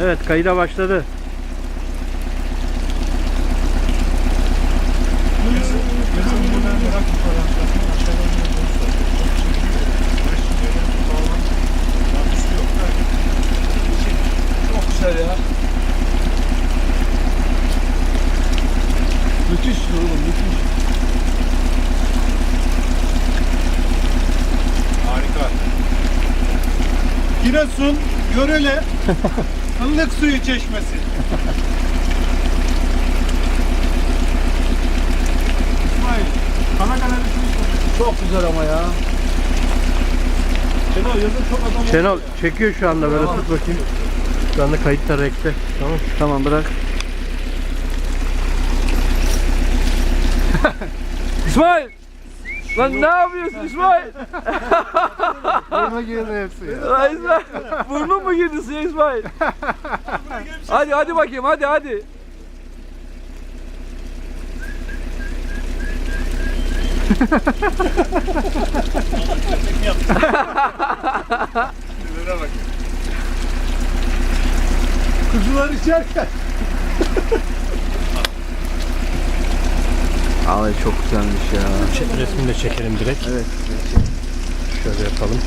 Evet kayıda başladı. Çok güzel ya. Müthiş oğlum müthiş. Harika. Giresun, Görele, ılık suyu çeşmesi. İsmail, Kanakaleli suyu Çok güzel ama ya. Şenol yazın çok adam oldu Şenol ya. çekiyor şu anda böyle tut bakayım. Şu anda kayıtlar rekte. Tamam. Tamam bırak. İsmail! Lan ne yapıyorsun İsmail? Burnuna girdi hepsi ya. Lan İsmail! Burnun mu girdi suya İsmail? hadi hadi bakayım hadi hadi. Sinirlere bak. Kuzular içerken. Ay çok güzelmiş ya. Resmini de çekelim direkt. Evet. Şöyle yapalım.